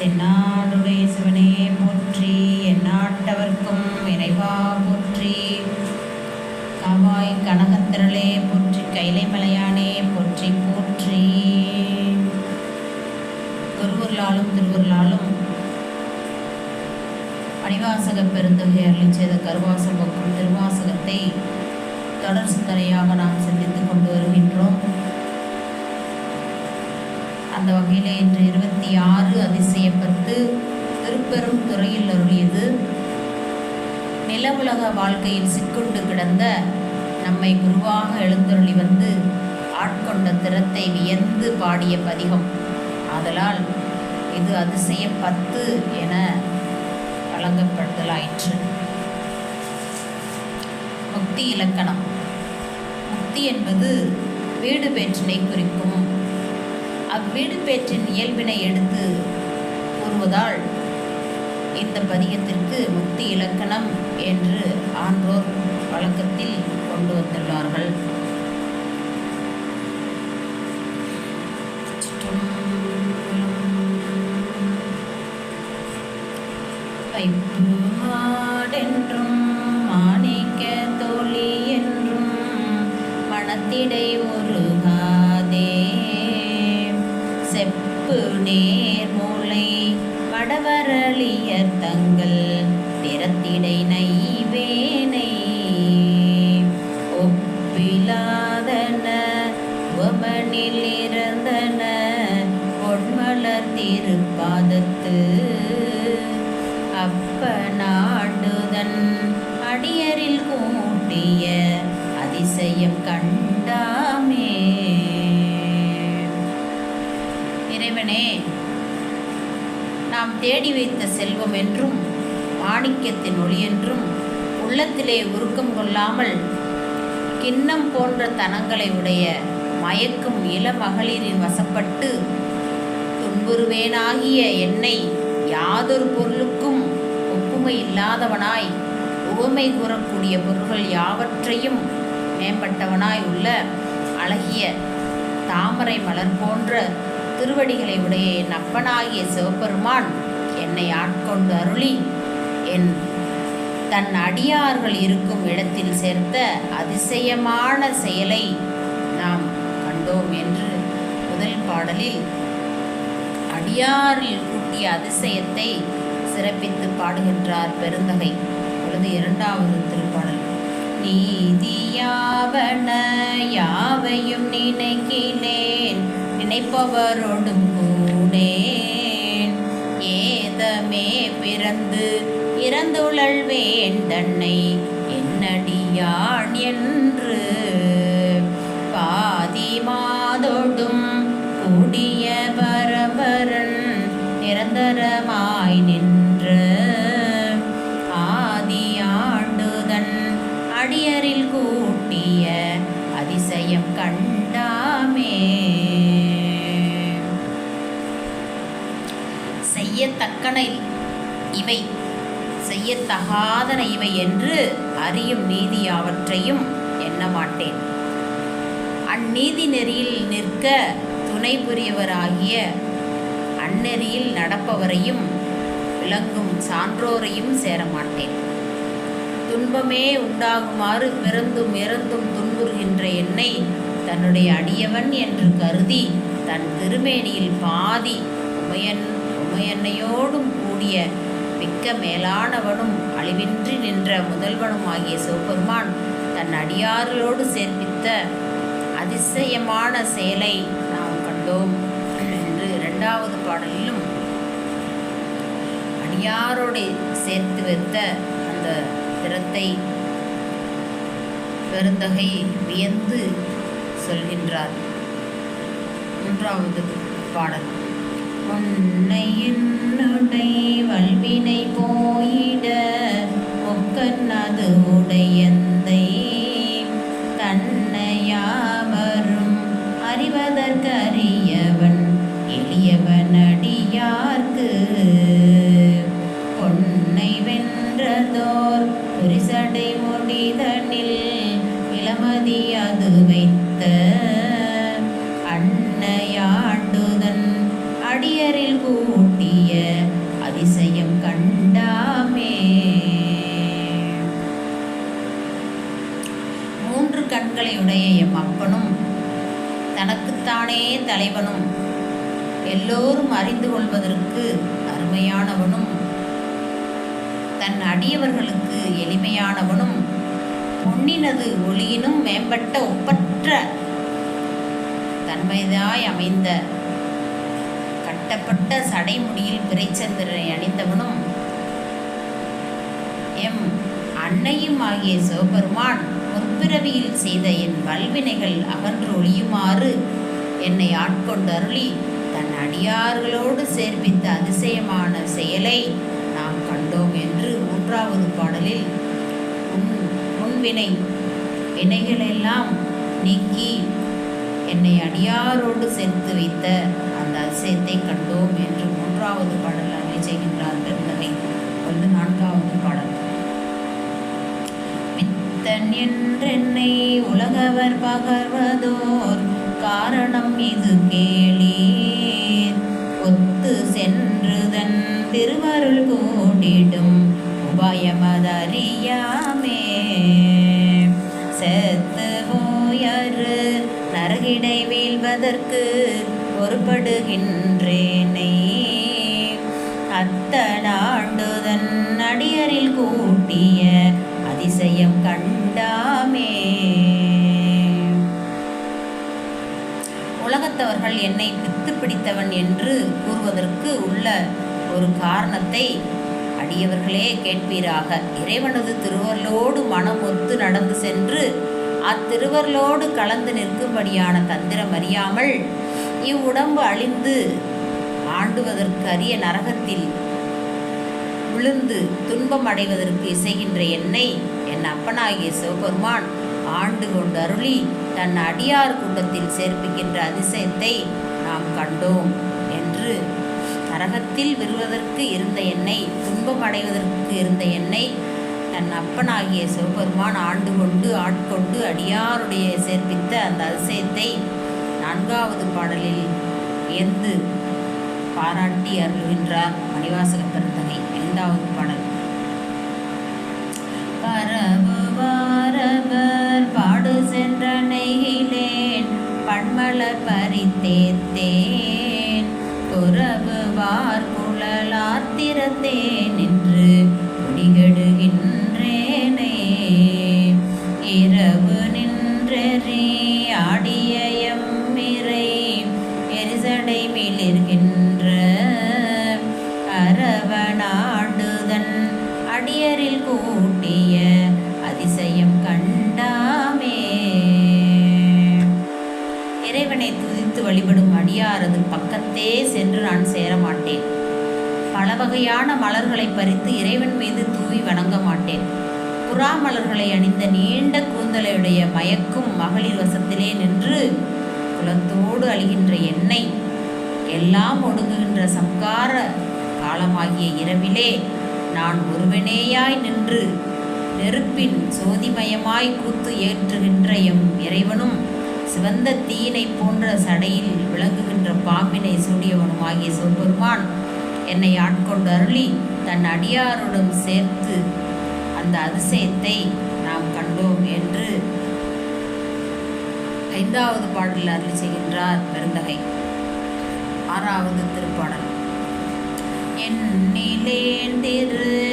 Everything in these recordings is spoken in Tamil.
தென்னாடுடைய சிவனே போற்றி எந்நாட்டவர்க்கும் இறைவா போற்றி. காவாய் கனகத்திரளே போற்றி கைலை மலையானே போற்றி போற்றி. குருவர்களாலும் திருவர்களாலும் பணிவாசக பெருந்தகை அருளி செய்த கருவாசகம் திருவாசகத்தை தொடர் சிந்தனையாக நாம் சிந்தித்துக் கொண்டு வருகின்றோம். அந்த வகையில் இன்று இருபத்தி ஆறு அதிசயப்பத்து திருப்பெரும் துறையில் அருளியது. நிலவுலக வாழ்க்கையில் சிக்குண்டு கிடந்த நம்மை குருவாக எழுந்தருளி வந்து ஆட்கொண்ட திறத்தை வியந்து பாடிய பதிகம். ஆதலால் இது அதிசய பத்து என வழங்கப்படுதலாயிற்று. முக்தி இலக்கணம். முக்தி என்பது வீடு பேற்றினை குறிக்கும் வீடுபேற்றின் இயல்பினை எடுத்து கூறுவதால் இந்த பதிகத்திற்கு முக்தி இலக்கணம் என்று ஆன்றோர் வழக்கத்தில் கொண்டு வந்துள்ளார்கள். செப்பு நேர் மூளை தங்கள் திறத்திடை நைவேனை. ஒப்பிலாதன உவமனில் இறந்தன பொன்மலர் திருப்பாதத்து. அப்ப நாடுதன் அடியரில் கூட்டிய அதிசயம் கண்டா இறைவனே நாம் தேடி வைத்த செல்வம் என்றும் மாணிக்கத்தின் ஒளி என்றும் உள்ளத்திலே உருக்கம் கொள்ளாமல் கிண்ணம் போன்ற தனங்களை உடைய மயக்கும் இளமகளிரின் வசப்பட்டு துன்புறுவேனாகிய என்னை யாதொரு பொருளுக்கும் ஒப்புமை இல்லாதவனாய் உவமை கூறக்கூடிய பொருள்கள் யாவற்றையும் மேம்பட்டவனாய் உள்ள அழகிய தாமரை மலர் போன்ற திருவடிகளை உடைய என் அப்பனாகிய சிவபெருமான் என்னை ஆட்கொண்டு அருளி. என் தன் அடியார்கள் இருக்கும் இடத்தில் சேர்த்த அதிசயமான செயலை நாம் கண்டோம் என்று முதல் பாடலில் அடியாரில் கூட்டிய அதிசயத்தை சிறப்பித்து பாடுகின்றார் பெருந்தகை. பொழுது இரண்டாவது திருப்பாடல். நீதியாவன யாவையும் நினைக்கிறேன் நினைப்பவரோடும் கூடேன் ஏதமே பிறந்து இறந்துழல் தன்னை என்னடியான் என்று. பா செய்யத்தக்கன இவை செய்யத்தகாதன இவை என்று அறியும் நீதி அவற்றையும் எண்ணமாட்டேன். அந்நீதி நெறியில் நிற்க துணை புரியவராகிய அந்நெறியில் நடப்பவரையும் விளங்கும் சான்றோரையும் சேரமாட்டேன். துன்பமே உண்டாகுமாறு பிறந்தும் இறந்தும் துன்புறுகின்ற என்னை தன்னுடைய அடியவன் என்று கருதி தன் திருமேனியில் பாதி உமையன் உமையன்னையோடும் கூடிய மிக்க மேலானவனும் அழிவின்றி நின்ற முதல்வனும் ஆகிய சிவபெருமான் தன் அடியார்களோடு சேர்ப்பித்த அதிசயமான செயலை நாம் கண்டோம். என்று இரண்டாவது பாடலிலும் அடியாரோடு சேர்த்து வைத்த அந்த திறத்தை பெருந்தகை வியந்து சொல்கின்றார். மூன்றாவது பாடல். உன்னை என்னுடைய வல்வினை போயிட ஒக்கன் அது உடைய தனக்குத்தானே தலைவனும். எல்லோரும் அறிந்து கொள்வதற்கு அருமையானவனும் தன் அடியவர்களுக்கு எளிமையானவனும் பொன்னினது ஒளியினும் மேம்பட்ட ஒப்பற்ற தன்மைதாய் அமைந்த கட்டப்பட்ட சடைமுடியில் பிறைச்சந்திரனை அணிந்தவனும் எம் அன்னையும் ஆகிய சிவபெருமான் முற்பிறவியில் செய்த என் வல்வினைகள் அகன்று ஒழியுமாறு என்னை ஆட்கொண்டு அருளி தன் அடியார்களோடு சேர்ப்பித்த அதிசயமான செயலை நாம் கண்டோம் என்று மூன்றாவது பாடலில் உன் முன்வினை வினைகளெல்லாம் நீக்கி என்னை அடியாரோடு சேர்த்து வைத்த அந்த அதிசயத்தை கண்டோம் என்று மூன்றாவது பாடல் அருளி செய்கின்றார் பெருந்தகை வந்து நான்காவது பாடல். வித்தன் என்றென்னை உலகவர் பகர்வதோர் காரணம் இது கேளீர். ஒத்து சென்றுதன் திருவருள் கூடிடும். உபாயமதறியாமே. செத்து போயரு நரகிடை வீழ்வதற்கு பொறுப்படுகின்றேனே. அத்தனாண்டுதன் அடியரில் கூட்டிய அதிசயம் கண்டாமே. உலகத்தவர்கள் என்னை பித்து பிடித்தவன் என்று கூறுவதற்கு உள்ள ஒரு காரணத்தை அடியவர்களே கேட்பீராக. இறைவனது திருவருளோடு மனம் ஒத்து நடந்து சென்று அத்திருவருளோடு கலந்து நிற்கும்படியான தந்திரம் அறியாமல் இவ்வுடம்பு அழிந்து ஆண்டுவதற்கு அரிய நரகத்தில் விழுந்து துன்பம் அடைவதற்கு இசைகின்ற என்னை என் அப்பனாகிய சிவபெருமான் ஆண்டு கொண்டு அருளி தன் அடியார் கூட்டத்தில் சேர்ப்பிக்கின்ற அதிசயத்தை நாம் கண்டோம் என்று. நரகத்தில் விழுவதற்கு இருந்த என்னை துன்பம் அடைவதற்கு இருந்த என்னை தன் அப்பனாகிய சிவபெருமான் ஆண்டு கொண்டு ஆட்கொண்டு அடியாருடைய சேர்ப்பித்த அந்த அதிசயத்தை நான்காவது பாடலில் ஏந்து பாராட்டி அருள்கின்றார் மணிவாசக பெருந்தகை ஐந்தாவது பாடல். சென்ற நெய்கிலேன் பண்மலர் பறித்தேத்தேன். துறவு வார் குழலார் தே சென்று நான் சேர மாட்டேன் பல வகையான மலர்களை பறித்து இறைவன் மீது தூவி வணங்க மாட்டேன். புறா மலர்களை அணிந்த நீண்ட கூந்தலையுடைய மயக்கும் மகளிர் வசத்திலே நின்று குலத்தோடு அழிகின்ற என்னை எல்லாம் ஒடுங்குகின்ற சம்கார காலமாகிய இரவிலே நான் ஒருவனேயாய் நின்று நெருப்பின் சோதிமயமாய் கூத்து ஏற்றுகின்ற எம் இறைவனும் சிவந்த தீயினை போன்ற சடையில் விளங்குகின்ற பாம்பினை சூடியவனுமாகிய சிவபெருமான் என்னை ஆட்கொண்டு அருளி தன் அடியாருடன் சேர்த்து அந்த அதிசயத்தை நாம் கண்டோம் என்று ஐந்தாவது பாடலில் அருளி செய்கின்றார் பெருந்தகை. ஆறாவது திருப்பாடல். எண்ணிலேன்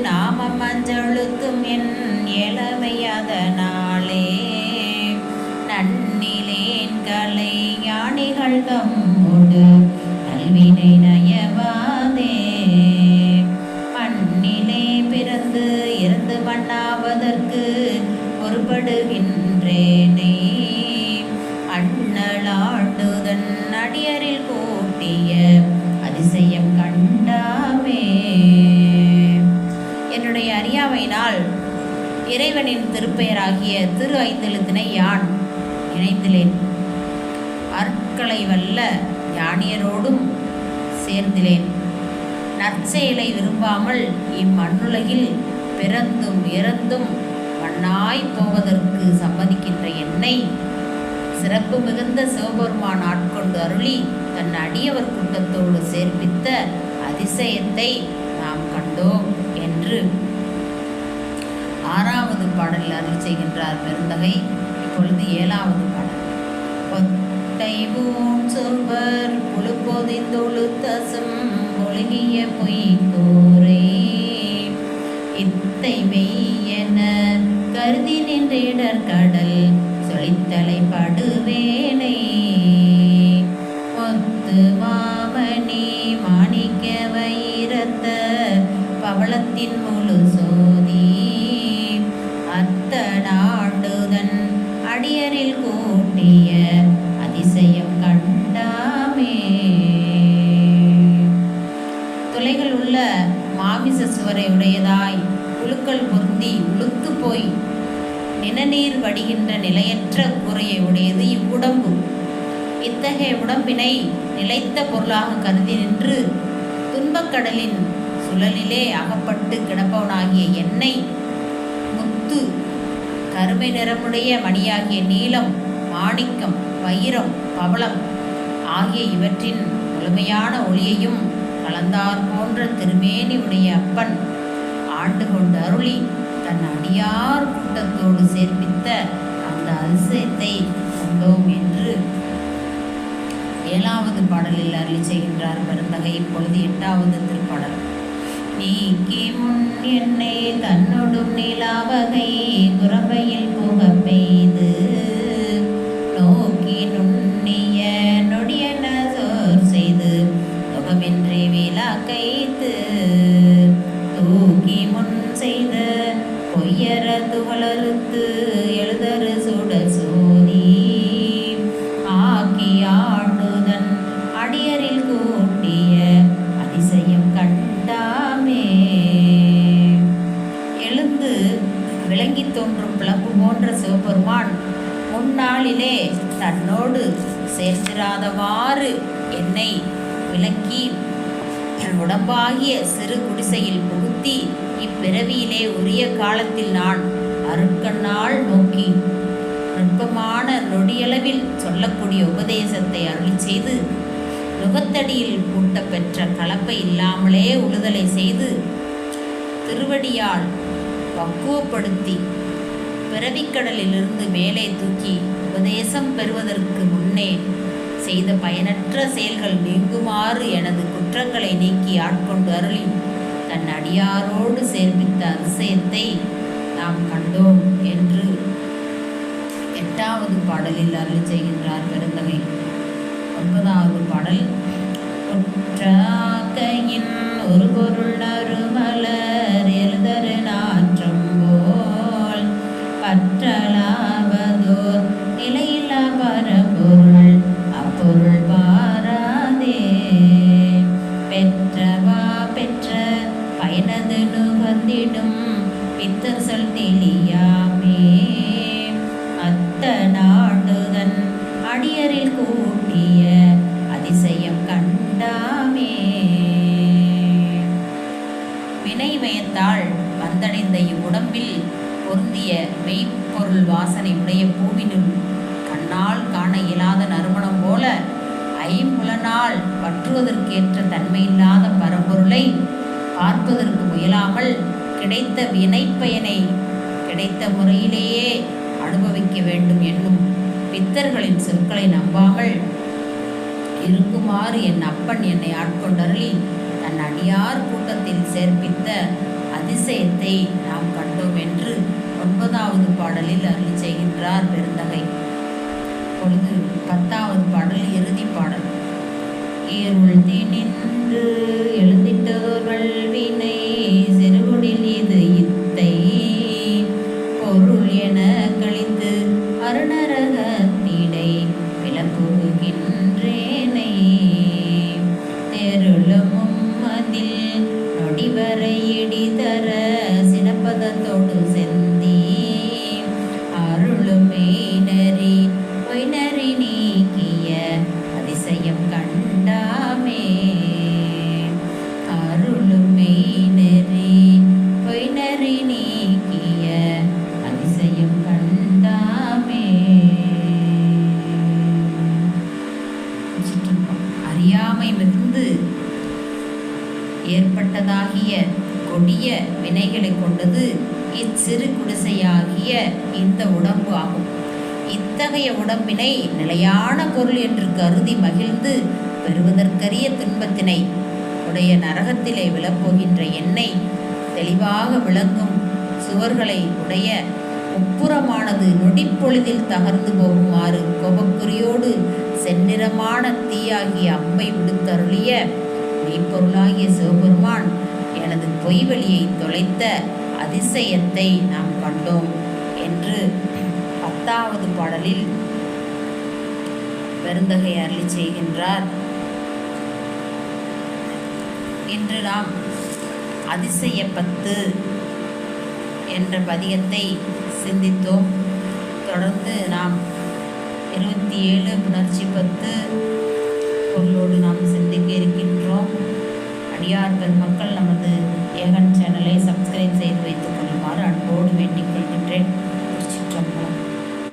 நாம நாமம் என் இளமையாதன தம்மோடு கல்வினை நயவாதே. மண்ணிலே பிறந்து இறந்து மண்ணாவதற்கு பொறுப்படுகின்றேனே. அண்ணலாண்டுதன் அடியரில் கூட்டிய அதிசயம் கண்டாமே. என்னுடைய அறியாமையினால் இறைவனின் திருப்பெயராகிய திரு ஐந்தெழுத்தினை யான் இணைந்திலேன் அற்களை வல்ல ஞானியரோடும் சேர்ந்திலேன். நற்செயலை விரும்பாமல் இம்மண்ணுலகில் பிறந்தும் இறந்தும் மண்ணாய் போவதற்கு சம்மதிக்கின்ற என்னை சிறப்பு மிகுந்த சிவபெருமான் ஆட்கொண்டு அருளி தன் அடியவர் கூட்டத்தோடு சேர்ப்பித்த அதிசயத்தை நாம் கண்டோம் என்று ஆறாவது பாடலில் அருள் செய்கின்றார் பெருந்தகை. இப்பொழுது ஏழாவது பாடல். கோட்டை பூண் சொல்வர் புழுப்பொதிந்தொழுத்தசும் ஒழுகிய பொய்கோரே. இத்தை மெய்யென கருதி நின்றிடர் கடல் சொலித்தலை படுவேனை ஒத்து மாமணி மாணிக்க வைரத்த பவளத்தின் முழு உடையதாய் குழுக்கள் பொருந்தி உளுத்து போய் நிணநீர் வடிகின்ற நிலையற்ற கூரையை உடையது இவ்வுடம்பு. இத்தகைய உடம்பினை நிலைத்த பொருளாக கருதி நின்று துன்பக்கடலின் சுழலிலே அகப்பட்டு கிடப்பவனாகிய எண்ணெய் முத்து கருமை நிறமுடைய மணியாகிய நீலம் மாணிக்கம் வைரம் பவளம் ஆகிய இவற்றின் முழுமையான ஒளியையும் கலந்தார் போன்ற திருமேனி உடைய அப்பன் ஆண்டு கொண்டு அருளி தன் அடியார் கூட்டத்தோடு சேர்ப்பித்த அந்த அதிசயத்தை கொண்டோம் என்று ஏழாவது பாடலில் அருளி செய்கின்றார் பெருந்தகை. இப்பொழுது எட்டாவது திருப்பாடல். நீக்கி முன் என்னை தன்னொடும் நிலாவகை விளங்கி தோன்றும் பிளம்பு போன்ற சிவபெருமான் முன்னாளிலே தன்னோடு சேர்த்திராதவாறு என்னை விளக்கி என் உடம்பாகிய சிறு குடிசையில் புகுத்தி இப்பிறவியிலே உரிய காலத்தில் நான் அருட்கண்ணால் நோக்கி நுட்பமான நொடியளவில் சொல்லக்கூடிய உபதேசத்தை அருளி செய்து நுகத்தடியில் பூட்ட பெற்ற கலப்பை இல்லாமலே உழுதலை செய்து திருவடியால் பக்குவப்படுத்தி பிறவிக்கடலிலிருந்து மேலே தூக்கி உபதேசம் பெறுவதற்கு முன்னே செய்த பயனற்ற செயல்கள் நீங்குமாறு எனது குற்றங்களை நீக்கி ஆட்கொண்டு அருளி தன் அடியாரோடு சேர்ப்பித்த அதிசயத்தை நாம் கண்டோம் என்று எட்டாவது பாடலில் அருள் செய்கின்றார் பெருந்தகை. ஒன்பதாவது பாடல் ஒற்றாக்கையின் ஒரு பொருள் நறுமலர் பற்றலாவதோர் மெய்ப்பொருள் வாசனை உடைய பூவினுள் கண்ணால் காண இயலாத நறுமணம் போல ஐம்புலனால் பற்றுவதற்கேற்ற தன்மையில்லாத பரம்பொருளை பார்ப்பதற்கு முயலாமல் கிடைத்த வினைப்பயனை கிடைத்த முறையிலேயே அனுபவிக்க வேண்டும் என்னும் பித்தர்களின் சொற்களை நம்பாமல் இருக்குமாறு என் அப்பன் என்னை ஆட்கொண்டருளி தன் அடியார் கூட்டத்தில் சேர்ப்பித்த அதிசயத்தை நாம் கண்டோம் என்று ஒன்பதாவது பாடலில் அருள் செய்கின்றார் பெருந்தகை. பொழுது பத்தாவது பாடல் இறுதி பாடல். இருள் நின்று எழுந்திட்டவர்கள் வினை உடம்பு ஆகும் இத்தகைய உடம்பினை நிலையான பொருள் என்று கருதி மகிழ்ந்து பெறுவதற்கரிய துன்பத்தினை உடைய நரகத்திலே விழப்போகின்ற எண்ணெய் தெளிவாக விளங்கும் சுவர்களை உடைய உப்புறமானது நொடிப்பொழுதில் தகர்ந்து போகுமாறு கோபக்குறியோடு செந்நிறமான தீயாகிய அம்பை விடுத்தருளிய மெய்ப்பொருளாகிய சிவபெருமான் எனது பொய்வெளியை தொலைத்த அதிசயத்தை நாம் கண்டோம். பத்தாவது பாடலில் பெருந்தகை அருளி செய்கின்றார். இன்று நாம் அதிசய பத்து என்ற பதியத்தை சிந்தித்தோம். தொடர்ந்து நாம் இருபத்தி ஏழு புணர்ச்சி பத்து பொருளோடு நாம் சிந்திக்க இருக்கின்றோம். அடியார் பெருமக்கள் நமது ஏகன் சேனலை சப்ஸ்கிரைப் செய்து வைத்துக் கொள்ளுமாறு அன்போடு வேண்டிக்